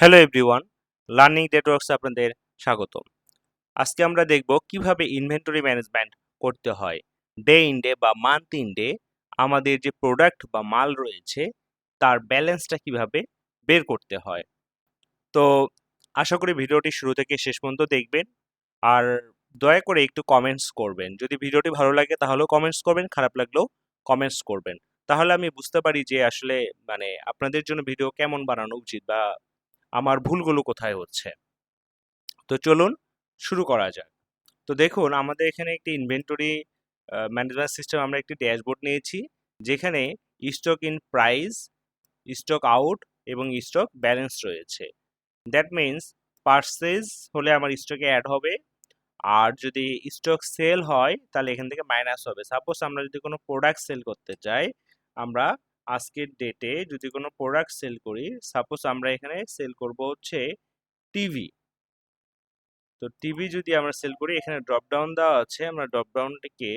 Hello everyone learning networks আপনাদের স্বাগতম। আজকে আমরা দেখব কীভাবে ইনভেন্টরি ম্যানেজমেন্ট করতে হয়। ডে ইন ডে বা মান্থ ইন ডে আমাদের যে প্রোডাক্ট বা মাল রয়েছে, তার ব্যালেন্সটা কীভাবে বের করতে হয়। তো আশা করি ভিডিওটি শুরু থেকে শেষ পর্যন্ত দেখবেন। আর দয়া করে একটু কমেন্টস করবেন। যদি ভিডিওটি ভালো লাগে তাহলেও কমেন্টস করবেন, খারাপ লাগলেও কমেন্টস করবেন। তাহলে আমি বুঝতে পারি যে আসলে মানে আপনাদের জন্য ভিডিও কেমন বানানো উচিত বা আমার ভুলগুলো কোথায় হচ্ছে? তো চলুন শুরু করা যাক। তো দেখুন, আমাদের এখানে একটি ইনভেন্টরি ম্যানেজমেন্ট সিস্টেম আমরা একটি ড্যাশবোর্ড নিয়েছি, যেখানে stock in price stock out এবং স্টক ব্যালেন্স রয়েছে। দ্যাট মিন্স পার্সেস হলে আমার স্টকে অ্যাড হবে, আর যদি স্টক সেল হয়, তাহলে এখান থেকে মাইনাস হবে। সাপোজ আমরা যদি কোনো প্রোডাক্ট সেল করতে চাই, আমরা আজকের ডেটে যদি কোনো প্রোডাক্ট সেল করি সাপোজ আমরা এখানে সেল করব হচ্ছে টিভি তো টিভি যদি আমরা সেল করি, এখানে ড্রপ ডাউন দেওয়া আছে, আমরা ড্রপ ডাউনটিকে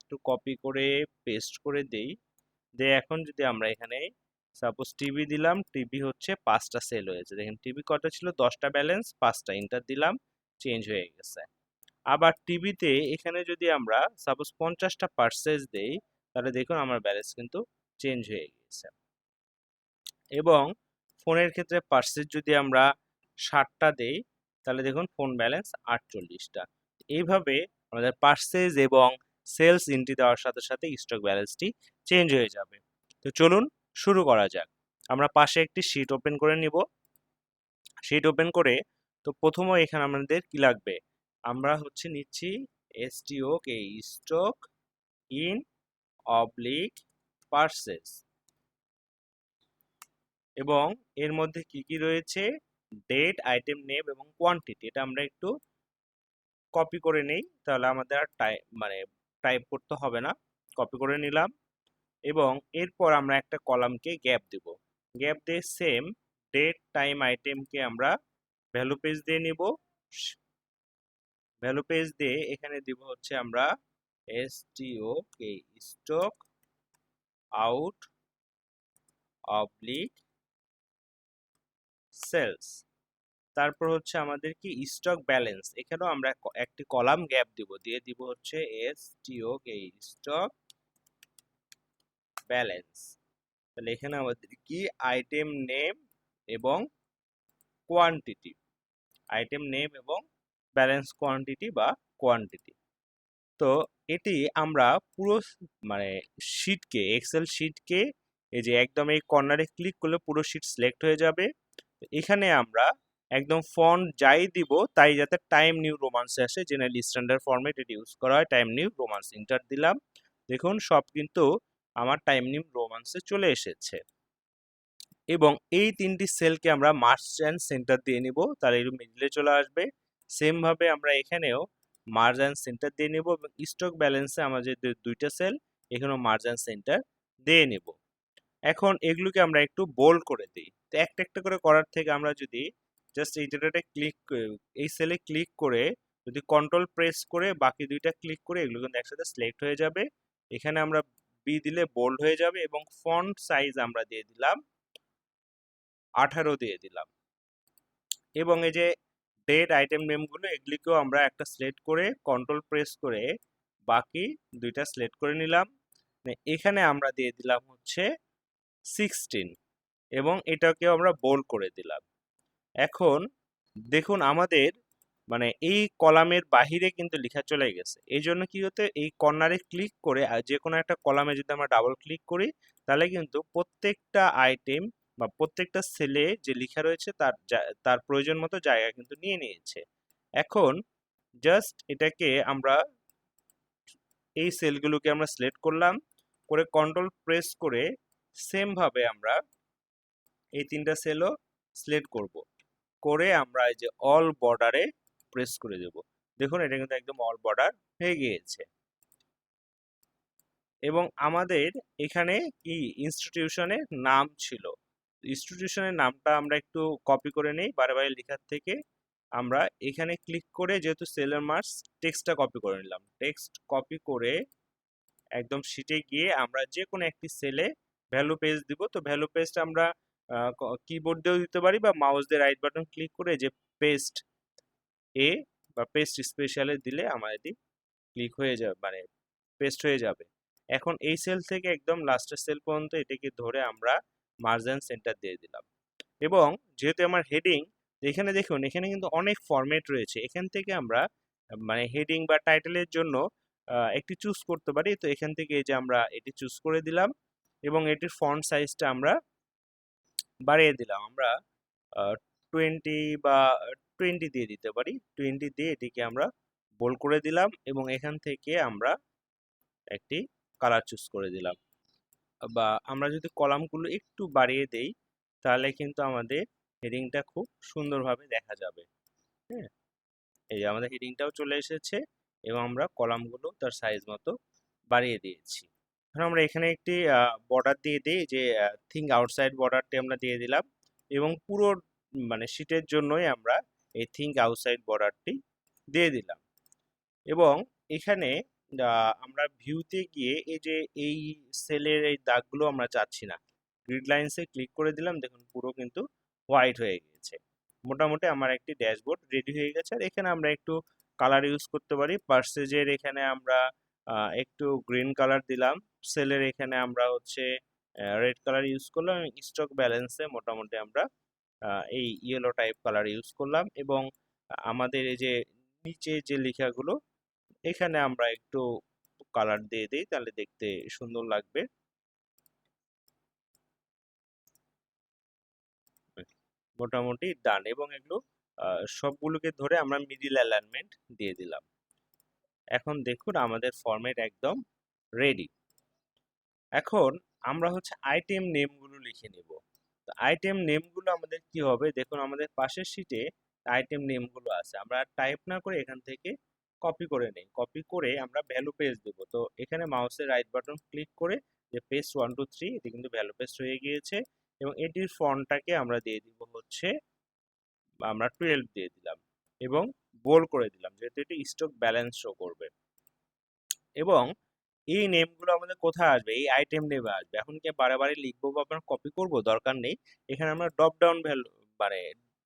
একটু কপি করে পেস্ট করে দেই। দিয়ে এখন যদি আমরা এখানে সাপোজ টিভি দিলাম টিভি হচ্ছে পাঁচটা সেল হয়েছে। দেখেন টিভি কটা ছিল? দশটা ব্যালেন্স পাঁচটা ইন্টার দিলাম চেঞ্জ হয়ে গেছে। আবার টিভিতে এখানে যদি আমরা সাপোজ পঞ্চাশটা পার্সেস দেই, তাহলে দেখুন আমার ব্যালেন্স কিন্তু চেঞ্জ হয়ে গিয়েছে। এবং ফোনের ক্ষেত্রে পার্সেস যদি আমরা ষাটটা দেই, তাহলে দেখুন ফোন ব্যালেন্স আটচল্লিশটা। এইভাবে আমাদের পার্সেস এবং সেলস এন্ট্রি দেওয়ার সাথে সাথে স্টক ব্যালেন্সটি চেঞ্জ হয়ে যাবে। তো চলুন শুরু করা যাক। আমরা পাশে একটি শিট ওপেন করে নিব। শিট ওপেন করে তো প্রথমে এখানে আমাদের কি লাগবে? আমরা হচ্ছে নিচ্ছি এসটিও কে স্টক ইন অবলিক পার্সেস। এবং এর মধ্যে কি কি রয়েছে? ডেট আইটেম নেম এবং কোয়ান্টিটি এটা আমরা একটু কপি করে নেই। তাহলে আমাদের আর মানে টাইপ করতে হবে না। কপি করে নিলাম এবং এরপর আমরা একটা কলামকে গ্যাপ দেব। গ্যাপ দিয়ে সেম ডেট টাইম আইটেমকে আমরা ভ্যালু পেজ দিয়ে নিব। ভ্যালু পেজ দিয়ে এখানে দিব হচ্ছে আমরা এস টিও কে স্টক আউট অবলিক সেলস তারপর হচ্ছে আমাদের কি? স্টক ব্যালেন্স এখানেও আমরা একটি কলাম গ্যাপ দিব। দিয়ে দিব হচ্ছে এস টিও কে স্টক ব্যালেন্স তাহলে এখানে আমাদের কি? আইটেম নেম এবং কোয়ান্টিটি আইটেম নেম এবং ব্যালেন্স কোয়ান্টিটি বা কোয়ান্টিটি তো এটি আমরা পুরো মানে শিটকে এক্সেল শিটকে এই যে একদম এই কর্নারে ক্লিক করলে পুরো শিট সিলেক্ট হয়ে যাবে। এখানে আমরা একদম ফন্ট যাই দিব তাই যাতে টাইম নিউ রোমান্সে আসে জেনারেল স্ট্যান্ডার্ড ফর্মেট এটি ইউজ করা হয় টাইম নিউ রোমান্স ইন্টার দিলাম। দেখুন, সব কিন্তু আমার টাইম নিউ রোমান্সে চলে এসেছে। এবং এই তিনটি সেলকে আমরা মার্চ অ্যান্ড সেন্টার দিয়ে নিব তার এর মিডলে চলে আসবে। সেম ভাবে আমরা এখানেও মার্জ অ্যান্ড সেন্টার দিয়ে নেব এবং স্টক ব্যালেন্সে আমাদের যে দুইটা সেল এখানেও মার্জ অ্যান্ড সেন্টার দিয়ে নেব। এখন এগুলোকে আমরা একটু বোল্ড করে দিই। তো একটা একটা করে করার থেকে আমরা যদি জাস্ট এই জায়গাটা ক্লিক এই সেলে ক্লিক করে যদি কন্ট্রোল প্রেস করে বাকি দুইটা ক্লিক করে এগুলো কিন্তু একসাথে সিলেক্ট হয়ে যাবে। এখানে আমরা বি দিলে বোল্ড হয়ে যাবে এবং ফন্ট সাইজ আমরা দিয়ে দিলাম আঠারো দিয়ে দিলাম। এবং এই যে ডেট আইটেম নেমগুলো এগুলিকেও আমরা একটা সিলেক্ট করে কন্ট্রোল প্রেস করে বাকি দুইটা সিলেক্ট করে নিলাম। মানে এখানে আমরা দিয়ে দিলাম হচ্ছে সিক্সটিন এবং এটাকেও আমরা বোল্ড করে দিলাম। এখন দেখুন আমাদের মানে এই কলামের বাহিরে কিন্তু লেখা চলে গেছে। এই জন্য কি হতে, এই কর্নারে ক্লিক করে যে কোনো একটা কলামে যদি আমরা ডাবল ক্লিক করি, তাহলে কিন্তু প্রত্যেকটা আইটেম বা প্রত্যেকটা সেলে যে লেখা রয়েছে তার তার প্রয়োজন মতো জায়গা কিন্তু নিয়ে নিয়েছে। এখন জাস্ট এটাকে আমরা এই সেলগুলোকে আমরা সিলেক্ট করলাম, করে কন্ট্রোল প্রেস করে সেম ভাবে আমরা এই তিনটা সেলও সিলেক্ট করব। করে আমরা এই যে অল বর্ডারে প্রেস করে দেব। দেখুন, এটা কিন্তু একদম অল বর্ডার হয়ে গিয়েছে। এবং আমাদের এখানে কি ইনস্টিটিউশনের নাম ছিল? ইনস্টিটিউশনের নামটা আমরা একটু কপি করে নেই বারে বারে লেখার থেকে। আমরা এখানে ক্লিক করে যেহেতু সেলার মার্কস টেক্সটটা কপি করে নিলাম। টেক্সট কপি করে একদম শিটে গিয়ে আমরা যে কোনো একটি সেলে ভ্যালু পেজ দিব। তো ভ্যালু পেজটা আমরা কিবোর্ড দিয়েও দিতে পারি বা মাউস দিয়ে রাইট বাটন ক্লিক করে যে পেস্ট এ বা পেস্ট স্পেশালে দিলে আমাদের ক্লিক হয়ে যাবে মানে পেস্ট হয়ে যাবে। এখন এই সেল থেকে একদম লাস্টের সেল পর্যন্ত এটাকে ধরে আমরা মার্জিন সেন্টার দিয়ে দিলাম। এবং যেহেতু আমার হেডিং এখানে দেখুন, এখানে কিন্তু অনেক ফরম্যাট রয়েছে। এখান থেকে আমরা মানে হেডিং বা টাইটেলের জন্য একটি চুজ করতে পারি। তো এখান থেকে এই যে আমরা এটি চুজ করে দিলাম এবং এটির ফন্ট সাইজটা আমরা বাড়িয়ে দিলাম। আমরা টোয়েন্টি বা টোয়েন্টি দিয়ে দিতে পারি। টোয়েন্টি দিয়ে এটিকে আমরা বোল করে দিলাম এবং এখান থেকে আমরা একটি কালার চুজ করে দিলাম। বা আমরা যদি কলামগুলো একটু বাড়িয়ে দেই, তাহলে কিন্তু আমাদের হেডিংটা খুব সুন্দরভাবে দেখা যাবে। হ্যাঁ? এই আমাদের হেডিংটাও চলে এসেছে এবং আমরা কলামগুলো তার সাইজ মতো বাড়িয়ে দিয়েছি। এখন আমরা এখানে একটি বর্ডার দিয়ে দিই যে থিঙ্ক আউটসাইড বর্ডারটি আমরা দিয়ে দিলাম এবং পুরো মানে শীটের জন্যই আমরা এই থিঙ্ক আউটসাইড বর্ডারটি দিয়ে দিলাম। এবং এখানে আমরা ভিউতে গিয়ে এই যে এই সেলের এই দাগগুলো আমরা চাচ্ছি না। গ্রিড লাইন্সে ক্লিক করে দিলাম, দেখুন পুরো কিন্তু হোয়াইট হয়ে গিয়েছে। মোটামুটি আমার একটি ড্যাশবোর্ড রেডি হয়ে গেছে। আর এখানে আমরা একটু কালার ইউজ করতে পারি। পার্সেজের এখানে আমরা একটু গ্রিন কালার দিলাম। সেলের এখানে আমরা হচ্ছে রেড কালার ইউজ করলাম স্টক ব্যালেন্সে মোটামুটি আমরা এই ইয়েলো টাইপ কালার ইউজ করলাম এবং আমাদের এই যে নিচে যে লেখাগুলো এখানে আমরা একটু কালার দিয়ে দিই, তাহলে দেখতে সুন্দর লাগবে। মোটামুটি ডান এবং এগুলো সবগুলোকে ধরে আমরা মিডিল অ্যালাইনমেন্ট দিয়ে দিলাম। এখন দেখুন আমাদের ফরম্যাট একদম রেডি এখন আমরা হচ্ছে আইটেম নেমগুলো লিখে নেব। আইটেম নেমগুলো আমাদের কি হবে? দেখুন আমাদের পাশের শিটে আইটেম নেমগুলো আছে। আমরা টাইপ না করে এখান থেকে কপি করে নেই। কপি করে আমরা ভ্যালু পেজ দেব। তো এখানে মাউসের রাইট বাটন ক্লিক করে যে পেস্ট ওয়ান টু থ্রি এটি কিন্তু ভ্যালু পেস্ট হয়ে গিয়েছে এবং এটির ফন্টটাকে আমরা দিয়ে দিব হচ্ছে, আমরা টুয়েলভ দিয়ে দিলাম এবং বোল করে দিলাম যেহেতু এটি স্টক ব্যালেন্স শো করবে। এবং এই নেমগুলো আমাদের কোথায় আসবে? এই আইটেম নেমে আসবে। এখন কি বারে বারে লিখব বা আপনার কপি করব? দরকার নেই। এখানে আমরা ড্রপ ডাউন ভ্যালু মানে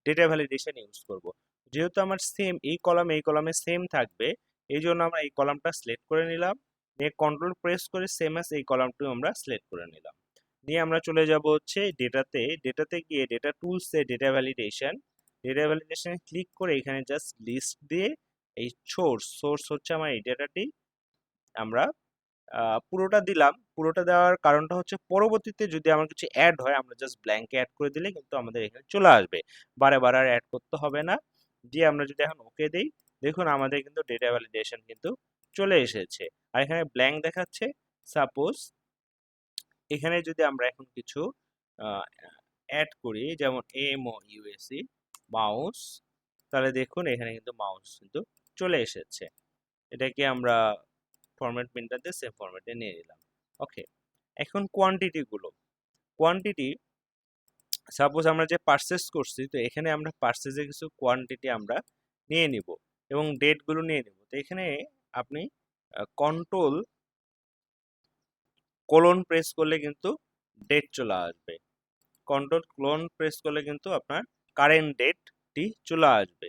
ডেটা ভ্যালিডেশন ইউজ করব। যেহেতু আমার সেম এই কলাম এই কলামে সেম থাকবে এই জন্য আমরা এই কলামটা সিলেক্ট করে নিলাম। নিয়ে কন্ট্রোল প্রেস করে সেম অ্যাস এই কলামটিও আমরা সিলেক্ট করে নিলাম। নিয়ে আমরা চলে যাব হচ্ছে ডেটাতে ডেটাতে গিয়ে ডেটা টুলসে ডেটা ভ্যালিডেশন ডেটা ভ্যালিডেশনে ক্লিক করে এখানে জাস্ট লিস্ট দিয়ে এই সোর্স সোর্স হচ্ছে আমার এই ডেটাটি আমরা পুরোটা দিলাম। পুরোটা দেওয়ার কারণটা হচ্ছে পরবর্তীতে যদি আমার কিছু অ্যাড হয়, আমরা জাস্ট ব্ল্যাঙ্কে অ্যাড করে দিলে কিন্তু আমাদের এখানে চলে আসবে। বারে বারে আর অ্যাড করতে হবে না। দিয়ে আমরা যদি এখন ওকে দিই, দেখুন আমাদের কিন্তু ডেটা ভ্যালিডেশন কিন্তু চলে এসেছে। আর এখানে ব্ল্যাঙ্ক দেখাচ্ছে। সাপোজ এখানে যদি আমরা এখন কিছু অ্যাড করি, যেমন এম ও ইউএসি মাউস তাহলে দেখুন এখানে কিন্তু মাউস কিন্তু চলে এসেছে। এটাকে আমরা ফরম্যাট প্রিন্টারতে সেম ফরম্যাটে নিয়ে নিলাম। ওকে এখন কোয়ান্টিটিগুলো কোয়ান্টিটি সাপোজ আমরা যে পারচেস করছি, তো এখানে আমরা পারচেসে কিছু কোয়ান্টিটি আমরা নিয়ে নিব এবং ডেটগুলো নিয়ে নেব। তো এখানে আপনি কন্ট্রোল কোলন প্রেস করলে কিন্তু ডেট চলে আসবে। কন্ট্রোল ক্লোন প্রেস করলে কিন্তু আপনার কারেন্ট ডেটটি চলে আসবে।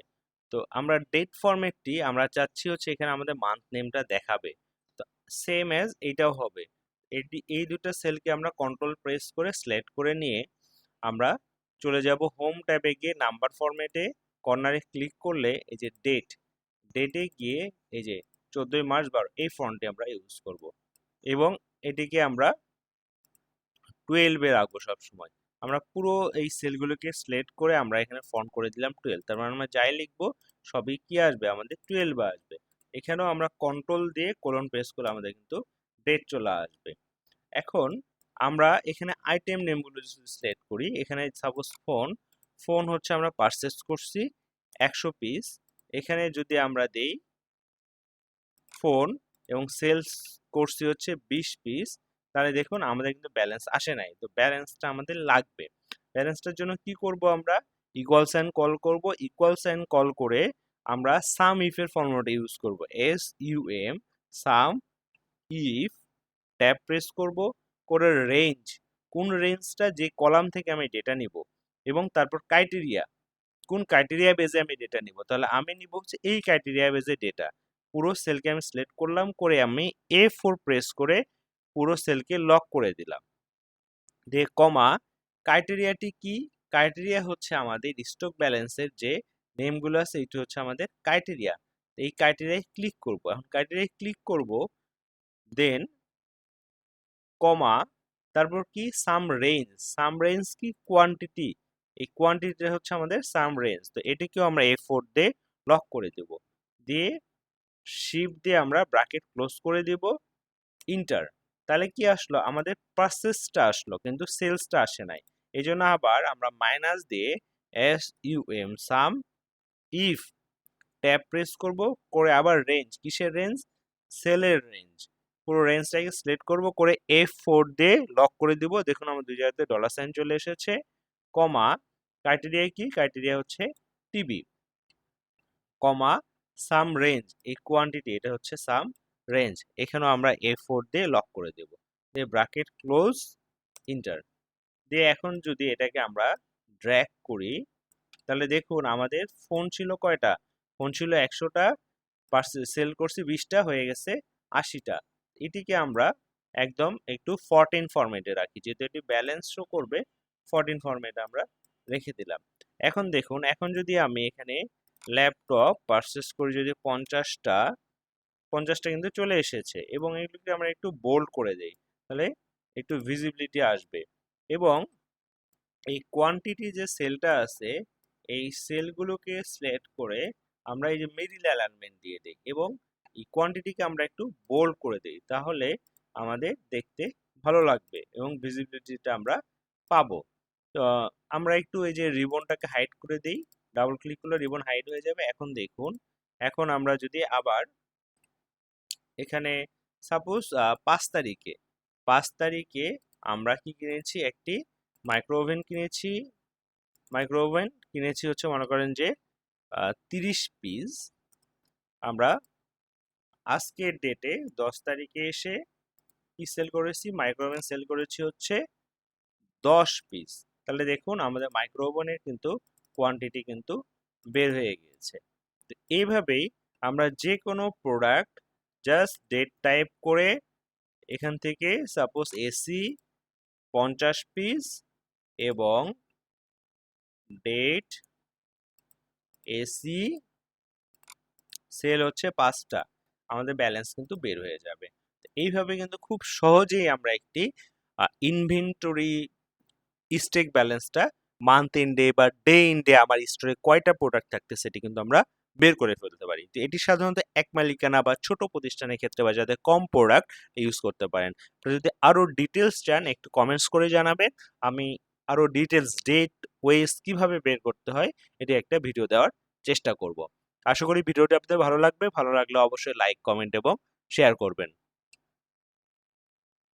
তো আমরা ডেট ফরম্যাটটি আমরা চাচ্ছি হচ্ছে এখানে আমাদের মান্থ নেমটা দেখাবে। তো সেম অ্যাজ এইটাও হবে। এটি, এই দুটো সেলকে আমরা কন্ট্রোল প্রেস করে সিলেক্ট করে নিয়ে আমরা চলে যাব হোম ট্যাবে গিয়ে নাম্বার ফরম্যাটে কর্নারে ক্লিক করলে এই যে ডেট ডেটে গিয়ে এই যে চোদ্দোই মার্চ বারো এই ফন্টে আমরা ইউজ করব। এবং এটিকে আমরা টুয়েলভে রাখব সবসময় আমরা পুরো এই সেলগুলোকে সিলেক্ট করে আমরা এখানে ফন্ট করে দিলাম টুয়েলভ তার মানে আমরা যাই লিখব, সবই কি আসবে? আমাদের টুয়েলভ আসবে। এখানেও আমরা কন্ট্রোল দিয়ে কোলন প্রেস করে আমাদের কিন্তু ডেট চলে আসবে। এখন আমরা এখানে আইটেম নেমগুলো যদি সিলেক্ট করি। এখানে সাপোজ ফোন ফোন হচ্ছে আমরা পারচেস করছি একশো পিস এখানে যদি আমরা দেই ফোন এবং সেলস করছি হচ্ছে বিশ পিস তাহলে দেখুন আমাদের কিন্তু ব্যালেন্স আসে নাই। তো ব্যালেন্সটা আমাদের লাগবে। ব্যালেন্সটার জন্য কি করব আমরা? ইকুয়াল সাইন কল করব। ইকুয়াল সাইন কল করে আমরা সাম ইফের ফর্মুলাটা ইউজ করব। S U M sum if tab press করব। করে রেঞ্জ কোন রেঞ্জটা যে কলাম থেকে আমি ডেটা নিব এবং তারপর ক্রাইটেরিয়া কোন ক্রাইটেরিয়া বেজে আমি ডেটা নিব? তাহলে আমি নিব হচ্ছে এই ক্রাইটেরিয়া বেজে ডেটা পুরো সেলকে আমি সিলেক্ট করলাম, করে আমি এ ফোর প্রেস করে পুরো সেলকে লক করে দিলাম। দিয়ে কমা ক্রাইটেরিয়াটি কি? ক্রাইটেরিয়া হচ্ছে আমাদের স্টক ব্যালেন্সের যে নেমগুলো আছে এটি হচ্ছে আমাদের ক্রাইটেরিয়া এই ক্রাইটেরিয়ায় ক্লিক করব। এখন ক্রাইটেরিয়ায় ক্লিক করব দেন কমা তারপর কি? সাম রেঞ্জ সাম রেঞ্জ কি? কোয়ান্টিটি এই কোয়ান্টিটিটা হচ্ছে আমাদের সাম রেঞ্জ তো এটাকেও আমরা এ ফোর দিয়ে লক করে দেব। দিয়ে শিপ দিয়ে আমরা ব্রাকেট ক্লোজ করে দেব। ইন্টার তাহলে কি আসলো? আমাদের পারচেসটা আসলো, কিন্তু সেলসটা আসে নাই। এই জন্য আবার আমরা মাইনাস দিয়ে S U M sum if tab press করব, করে আবার রেঞ্জ কিসের রেঞ্জ সেলের রেঞ্জ পুরো রেঞ্জটাকে সিলেক্ট করব, করে এফ ফোর দিয়ে লক করে দিব। দেখুন আমার দুই জায়গাতে ডলার সাইন চলে এসেছে কমা ক্রাইটেরিয়া কি? ক্রাইটেরিয়া হচ্ছে টিবি কমা সাম রেঞ্জ এই কোয়ান্টিটি এটা হচ্ছে সাম রেঞ্জ এখানেও আমরা এ ফোর দিয়ে লক করে দেব। দিয়ে ব্রাকেট ক্লোজ ইন্টার দিয়ে এখন যদি এটাকে আমরা ড্র্যাক করি, তাহলে দেখুন আমাদের ফোন ছিল কয়টা? ফোন ছিল একশোটা সেল করছি বিশটা, হয়ে গেছে আশিটা। এটিকে আমরা একদম একটু ফরটিন ফরম্যাটে রাখি। যেহেতু এটি ব্যালেন্স শো করবে ফরটিন ফরম্যাটে আমরা রেখে দিলাম। এখন দেখুন, এখন যদি আমি এখানে ল্যাপটপ পারচেস করি যদি পঞ্চাশটা পঞ্চাশটা কিন্তু চলে এসেছে এবং এগুলোকে আমরা একটু বোল্ড করে দেই, তাহলে একটু ভিজিবিলিটি আসবে। এবং এই কোয়ান্টিটি যে সেলটা আছে, এই সেলগুলোকে সিলেক্ট করে আমরা এই যে মিডিল অ্যালাইনমেন্ট দিয়ে দিই এবং এই কোয়ান্টিটিকে আমরা একটু বোল্ড করে দিই, তাহলে আমাদের দেখতে ভালো লাগবে এবং ভিজিবিলিটিটা আমরা পাবো। তো, আমরা একটু এই যে রিবনটাকে হাইড করে দিই ডাবল ক্লিক করলে রিবন হাইড হয়ে যাবে। এখন দেখুন, এখন আমরা যদি আবার এখানে সাপোজ পাঁচ তারিখে পাঁচ তারিখে আমরা কি কিনেছি? একটি মাইক্রো ওভেন কিনেছি। মাইক্রো ওভেন কিনেছি হচ্ছে মনে করেন যে তিরিশ পিস আমরা আজকের ডেটে দশ তারিখে এসে কি সেল করেছি? মাইক্রো ওভেন সেল করেছি হচ্ছে দশ পিস তাহলে দেখুন আমাদের মাইক্রো ওভেনের কিন্তু কোয়ান্টিটি কিন্তু বের হয়ে গিয়েছে। তো এইভাবেই আমরা যে কোনো প্রোডাক্ট জাস্ট ডেট টাইপ করে এখান থেকে সাপোজ এসি পঞ্চাশ পিস এবং ডেট এসি সেল হচ্ছে পাঁচটা। আমাদের ব্যালেন্স কিন্তু বের হয়ে যাবে। এইভাবে কিন্তু খুব সহজেই আমরা একটি ইনভেন্টরি স্টেক ব্যালেন্সটা মান্থ এন্ডে বা ডে এন্ডে আমার স্টোরে কয়টা প্রোডাক্ট থাকতে সেটি কিন্তু আমরা বের করে ফেলতে পারি। তো এটি সাধারণত এক মালিকানা বা ছোট প্রতিষ্ঠানের ক্ষেত্রে বা যাদের কম প্রোডাক্ট ইউজ করতে পারেন। যদি আরও ডিটেলস চান, একটু কমেন্টস করে জানাবেন। আমি আরও ডিটেলস ডেট ওয়েস কীভাবে বের করতে হয়, এটি একটা ভিডিও দেওয়ার চেষ্টা করব। আশা করি ভিডিওটি আপনাদের ভালো লাগবে। ভালো লাগলে অবশ্যই লাইক কমেন্ট এবং শেয়ার করবেন।